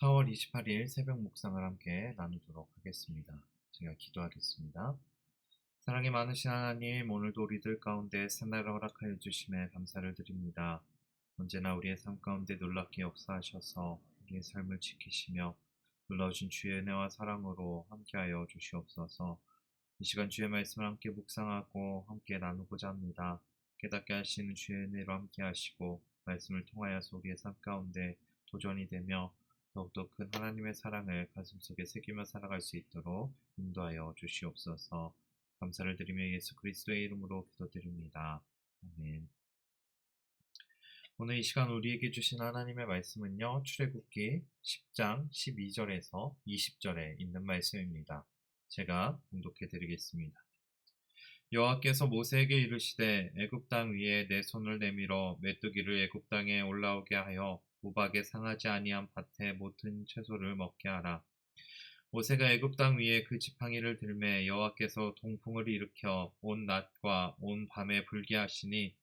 4월 28일 새벽 묵상을 함께 나누도록 하겠습니다. 제가 기도하겠습니다. 사랑이 많으신 하나님, 오늘도 우리들 가운데 새날을 허락하여 주심에 감사를 드립니다. 언제나 우리의 삶 가운데 놀랍게 역사하셔서 우리의 삶을 지키시며 놀라우신 주의 은혜와 사랑으로 함께하여 주시옵소서. 이 시간 주의 말씀을 함께 묵상하고 함께 나누고자 합니다. 깨닫게 하시는 주의 은혜로 함께 하시고 말씀을 통하여서 우리의 삶 가운데 도전이 되며 더욱더 큰 하나님의 사랑을 가슴속에 새기며 살아갈 수 있도록 인도하여 주시옵소서. 감사를 드리며 예수 그리스도의 이름으로 기도드립니다. 아멘. 오늘 이 시간 우리에게 주신 하나님의 말씀은요. 출애굽기 10장 12절에서 20절에 있는 말씀입니다. 제가 봉독해 드리겠습니다. 여호와께서 모세에게 이르시되 애굽 땅 위에 내 손을 내밀어 메뚜기를 애굽 땅에 올라오게 하여 우박에 상하지 아니한 밭에 모든 채소를 먹게 하라. 모세가 애굽 땅 위에 그 지팡이를 들매 여호와께서 동풍을 일으켜 온 낮과 온 밤에 불게 하시니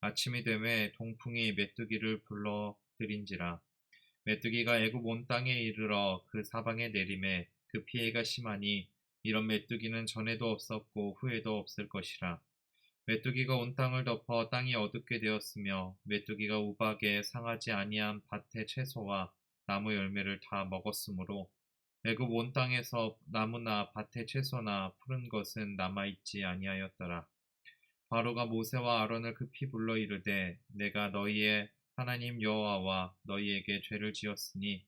아침이 되매 동풍이 메뚜기를 불러들인지라 메뚜기가 애굽 온 땅에 이르러 그 사방에 내림에 그 피해가 심하니 이런 메뚜기는 전에도 없었고 후에도 없을 것이라 메뚜기가 온 땅을 덮어 땅이 어둡게 되었으며 메뚜기가 우박에 상하지 아니한 밭의 채소와 나무 열매를 다 먹었으므로 애굽 온 땅에서 나무나 밭의 채소나 푸른 것은 남아 있지 아니하였더라. 바로가 모세와 아론을 급히 불러 이르되 내가 너희의 하나님 여호와와 너희에게 죄를 지었으니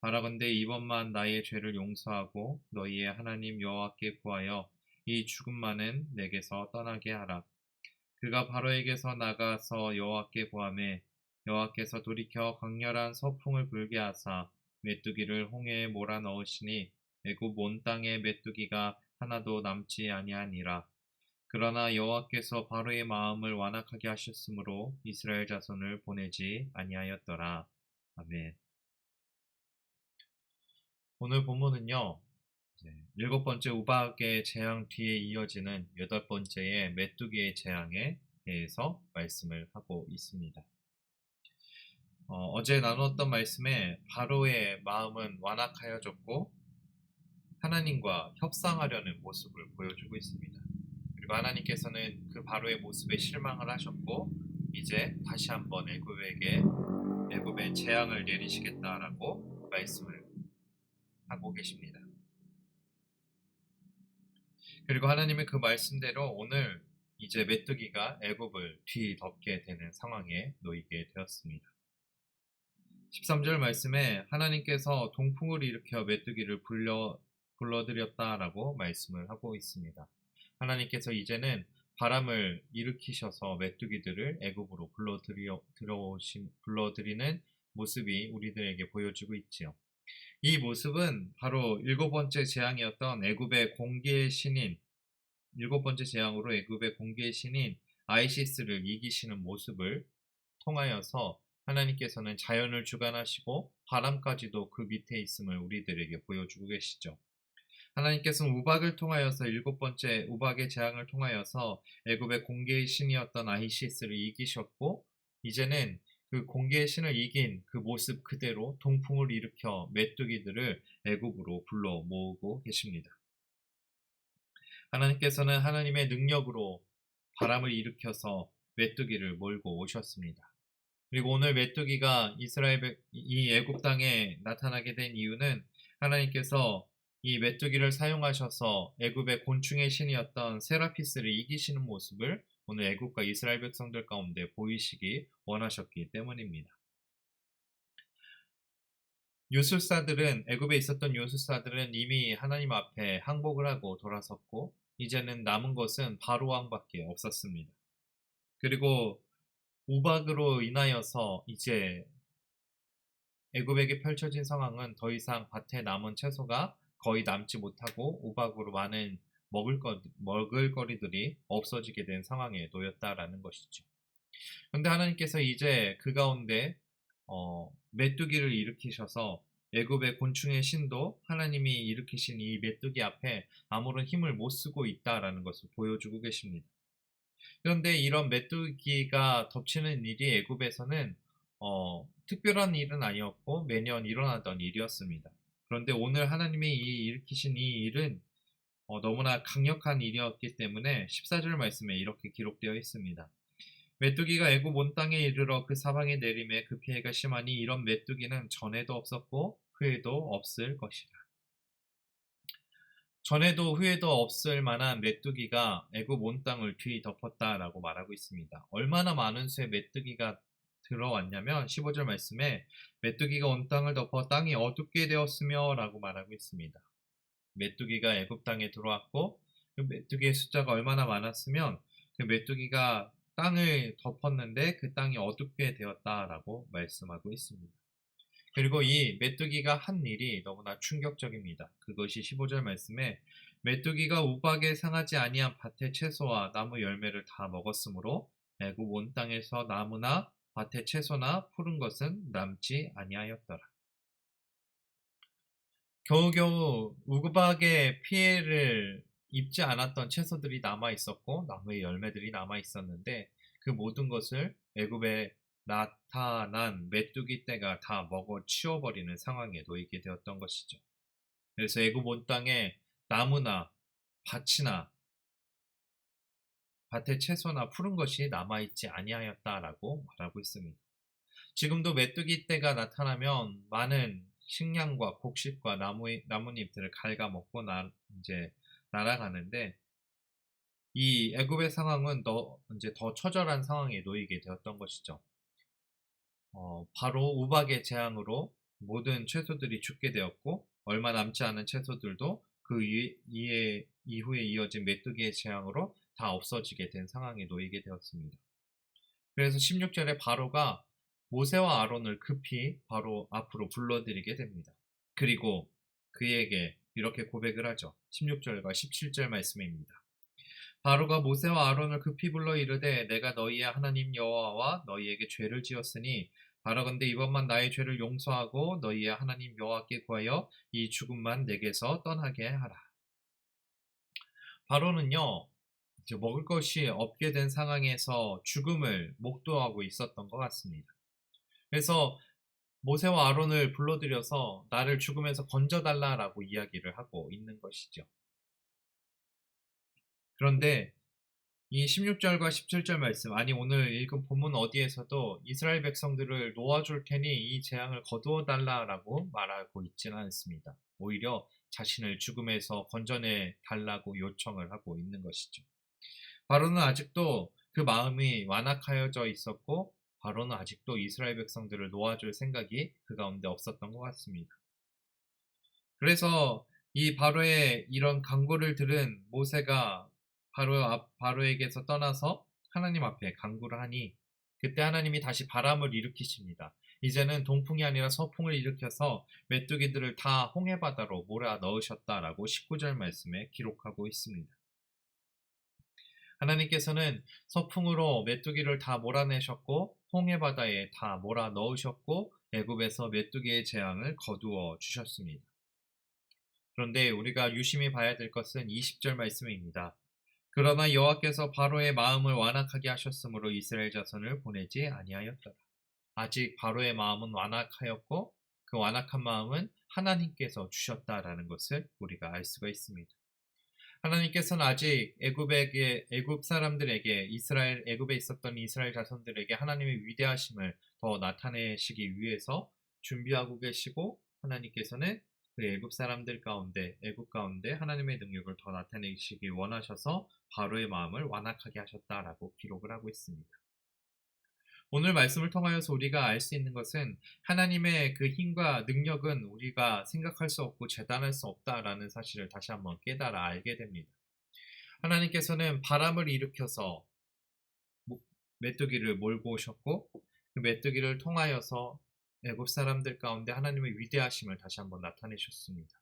바라건대 이번만 나의 죄를 용서하고 너희의 하나님 여호와께 구하여 이 죽음만은 내게서 떠나게 하라. 그가 바로에게서 나가서 여호와께 구하매 여호와께서 돌이켜 강렬한 서풍을 불게 하사 메뚜기를 홍해에 몰아 넣으시니 애굽 온 땅에 메뚜기가 하나도 남지 아니하니라. 그러나 여호와께서 바로의 마음을 완악하게 하셨으므로 이스라엘 자손을 보내지 아니하였더라. 아멘. 오늘 본문은요. 일곱 번째 우박의 재앙 뒤에 이어지는 여덟 번째의 메뚜기의 재앙에 대해서 말씀을 하고 있습니다. 어, 제 나누었던 말씀에 바로의 마음은 완악하여졌고 하나님과 협상하려는 모습을 보여주고 있습니다. 그리고 하나님께서는 그 바로의 모습에 실망을 하셨고 이제 다시 한번 애굽에게 애굽에 재앙을 내리시겠다라고 말씀을 하고 계십니다. 그리고 하나님의 그 말씀대로 오늘 이제 메뚜기가 애굽을 뒤덮게 되는 상황에 놓이게 되었습니다. 13절 말씀에 하나님께서 동풍을 일으켜 메뚜기를 불러 불러들였다라고 말씀을 하고 있습니다. 하나님께서 이제는 바람을 일으키셔서 메뚜기들을 애굽으로 불러들여 들어오신 불러들이는 모습이 우리들에게 보여주고 있지요. 이 모습은 바로 일곱 번째 재앙이었던 애굽의 공기의 신인 일곱 번째 재앙으로 애굽의 공기의 신인 아이시스를 이기시는 모습을 통하여서 하나님께서는 자연을 주관하시고 바람까지도 그 밑에 있음을 우리들에게 보여주고 계시죠. 하나님께서는 우박을 통하여서 일곱 번째 우박의 재앙을 통하여서 애굽의 공개의 신이었던 아이시스를 이기셨고 이제는 그 공개의 신을 이긴 그 모습 그대로 동풍을 일으켜 메뚜기들을 애굽으로 불러 모으고 계십니다. 하나님께서는 하나님의 능력으로 바람을 일으켜서 메뚜기를 몰고 오셨습니다. 그리고 오늘 메뚜기가 이스라엘 이 애굽 땅에 나타나게 된 이유는 하나님께서 이 메뚜기를 사용하셔서 애굽의 곤충의 신이었던 세라피스를 이기시는 모습을 오늘 애굽과 이스라엘 백성들 가운데 보이시기 원하셨기 때문입니다. 요술사들은 애굽에 있었던 요술사들은 이미 하나님 앞에 항복을 하고 돌아섰고 이제는 남은 것은 바로 왕밖에 없었습니다. 그리고 우박으로 인하여서 이제 애굽에게 펼쳐진 상황은 더 이상 밭에 남은 채소가 거의 남지 못하고 우박으로 많은 먹을 것, 먹을 거리들이 없어지게 된 상황에 놓였다라는 것이죠. 그런데 하나님께서 이제 그 가운데 어, 메뚜기를 일으키셔서 애굽의 곤충의 신도 하나님이 일으키신 이 메뚜기 앞에 아무런 힘을 못 쓰고 있다라는 것을 보여주고 계십니다. 그런데 이런 메뚜기가 덮치는 일이 애굽에서는 어, 특별한 일은 아니었고 매년 일어나던 일이었습니다. 그런데 오늘 하나님이 이 일으키신 이 일은 어, 너무나 강력한 일이었기 때문에 14절 말씀에 이렇게 기록되어 있습니다. 메뚜기가 애굽 온 땅에 이르러 그 사방에 내림에 그 피해가 심하니 이런 메뚜기는 전에도 없었고 후에도 없을 것이라. 전에도 후에도 없을 만한 메뚜기가 애굽 온 땅을 뒤덮었다라고 말하고 있습니다. 얼마나 많은 수의 메뚜기가 들어왔냐면 15절 말씀에 메뚜기가 온 땅을 덮어 땅이 어둡게 되었으며 라고 말하고 있습니다. 메뚜기가 애굽 땅에 들어왔고 그 메뚜기의 숫자가 얼마나 많았으면 그 메뚜기가 땅을 덮었는데 그 땅이 어둡게 되었다라고 말씀하고 있습니다. 그리고 이 메뚜기가 한 일이 너무나 충격적입니다. 그것이 15절 말씀에 메뚜기가 우박에 상하지 아니한 밭의 채소와 나무 열매를 다 먹었으므로 애굽 온 땅에서 나무나 밭의 채소나 푸른 것은 남지 아니하였더라. 겨우겨우 우박의 피해를 입지 않았던 채소들이 남아 있었고 나무의 열매들이 남아 있었는데 그 모든 것을 애굽에 나타난 메뚜기 떼가 다 먹어 치워버리는 상황에 놓이게 되었던 것이죠. 그래서 애굽 온 땅에 나무나 밭이나 밭에 채소나 푸른 것이 남아있지 아니하였다라고 말하고 있습니다. 지금도 메뚜기 떼가 나타나면 많은 식량과 곡식과 나무, 나뭇잎들을 갉아먹고 나, 이제 날아가는데 이 애굽의 상황은 더 이제 더 처절한 상황에 놓이게 되었던 것이죠. 어, 바로 우박의 재앙으로 모든 채소들이 죽게 되었고 얼마 남지 않은 채소들도 그 이에, 이후에 이어진 메뚜기의 재앙으로 다 없어지게 된 상황에 놓이게 되었습니다. 그래서 16절에 바로가 모세와 아론을 급히 바로 앞으로 불러들이게 됩니다. 그리고 그에게 이렇게 고백을 하죠. 16절과 17절 말씀입니다. 바로가 모세와 아론을 급히 불러 이르되 내가 너희의 하나님 여호와와 너희에게 죄를 지었으니 바라건대 이번만 나의 죄를 용서하고 너희의 하나님 여호와께 구하여 이 죽음만 내게서 떠나게 하라. 바로는요 이제 먹을 것이 없게 된 상황에서 죽음을 목도하고 있었던 것 같습니다. 그래서 모세와 아론을 불러들여서 나를 죽음에서 건져달라라고 이야기를 하고 있는 것이죠. 그런데 이 16절과 17절 말씀, 아니 오늘 읽은 본문 어디에서도 이스라엘 백성들을 놓아줄 테니 이 재앙을 거두어 달라라고 말하고 있지는 않습니다. 오히려 자신을 죽음에서 건져내 달라고 요청을 하고 있는 것이죠. 바로는 아직도 그 마음이 완악하여져 있었고 바로는 아직도 이스라엘 백성들을 놓아줄 생각이 그 가운데 없었던 것 같습니다. 그래서 이 바로의 이런 강구를 들은 모세가 바로 앞, 바로에게서 떠나서 하나님 앞에 강구를 하니 그때 하나님이 다시 바람을 일으키십니다. 이제는 동풍이 아니라 서풍을 일으켜서 메뚜기들을 다 홍해 바다로 몰아 넣으셨다라고 19절 말씀에 기록하고 있습니다. 하나님께서는 서풍으로 메뚜기를 다 몰아내셨고 홍해 바다에 다 몰아 넣으셨고 애굽에서 메뚜기의 재앙을 거두어 주셨습니다. 그런데 우리가 유심히 봐야 될 것은 20절 말씀입니다. 그러나 여호와께서 바로의 마음을 완악하게 하셨으므로 이스라엘 자손을 보내지 아니하였더라. 아직 바로의 마음은 완악하였고 그 완악한 마음은 하나님께서 주셨다라는 것을 우리가 알 수가 있습니다. 하나님께서는 아직 애굽에게 애굽 사람들에게 이스라엘 애굽에 있었던 이스라엘 자손들에게 하나님의 위대하심을 더 나타내시기 위해서 준비하고 계시고 하나님께서는 그 애굽 사람들 가운데 애굽 가운데 하나님의 능력을 더 나타내시기 원하셔서 바로의 마음을 완악하게 하셨다라고 기록을 하고 있습니다. 오늘 말씀을 통하여서 우리가 알 수 있는 것은 하나님의 그 힘과 능력은 우리가 생각할 수 없고 재단할 수 없다라는 사실을 다시 한번 깨달아 알게 됩니다. 하나님께서는 바람을 일으켜서 메뚜기를 몰고 오셨고 그 메뚜기를 통하여서 애굽 사람들 가운데 하나님의 위대하심을 다시 한번 나타내셨습니다.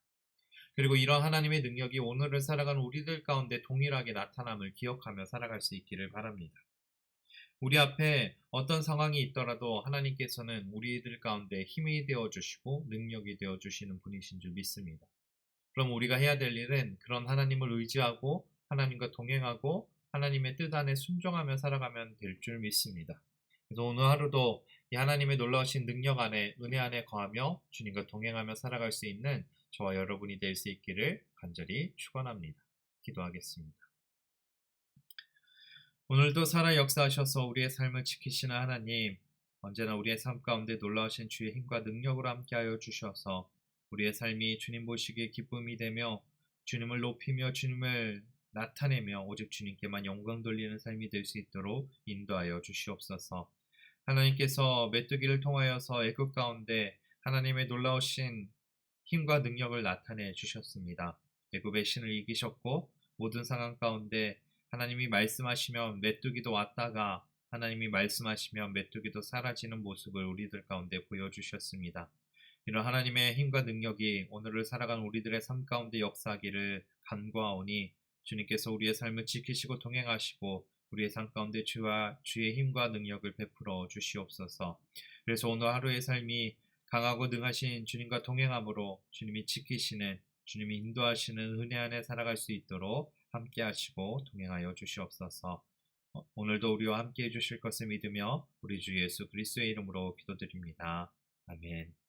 그리고 이런 하나님의 능력이 오늘을 살아가는 우리들 가운데 동일하게 나타남을 기억하며 살아갈 수 있기를 바랍니다. 우리 앞에 어떤 상황이 있더라도 하나님께서는 우리들 가운데 힘이 되어 주시고 능력이 되어 주시는 분이신 줄 믿습니다. 그럼 우리가 해야 될 일은 그런 하나님을 의지하고 하나님과 동행하고 하나님의 뜻 안에 순종하며 살아가면 될 줄 믿습니다. 그래서 오늘 하루도 이 하나님의 놀라우신 능력 안에 은혜 안에 거하며 주님과 동행하며 살아갈 수 있는 저와 여러분이 될 수 있기를 간절히 축원합니다. 기도하겠습니다. 오늘도 살아 역사하셔서 우리의 삶을 지키시는 하나님, 언제나 우리의 삶 가운데 놀라우신 주의 힘과 능력으로 함께하여 주셔서 우리의 삶이 주님 보시기에 기쁨이 되며 주님을 높이며 주님을 나타내며 오직 주님께만 영광 돌리는 삶이 될 수 있도록 인도하여 주시옵소서. 하나님께서 메뚜기를 통하여서 애굽 가운데 하나님의 놀라우신 힘과 능력을 나타내 주셨습니다. 애굽의 신을 이기셨고 모든 상황 가운데 하나님이 말씀하시면 메뚜기도 왔다가 하나님이 말씀하시면 메뚜기도 사라지는 모습을 우리들 가운데 보여주셨습니다. 이런 하나님의 힘과 능력이 오늘을 살아가는 우리들의 삶 가운데 역사하기를 간구하오니 주님께서 우리의 삶을 지키시고 동행하시고 우리의 삶 가운데 주와 주의 힘과 능력을 베풀어 주시옵소서. 그래서 오늘 하루의 삶이 강하고 능하신 주님과 동행함으로 주님이 지키시는 주님이 인도하시는 은혜 안에 살아갈 수 있도록 함께 하시고 동행하여 주시옵소서. 어, 오늘도 우리와 함께 해주실 것을 믿으며 우리 주 예수 그리스도의 이름으로 기도드립니다. 아멘.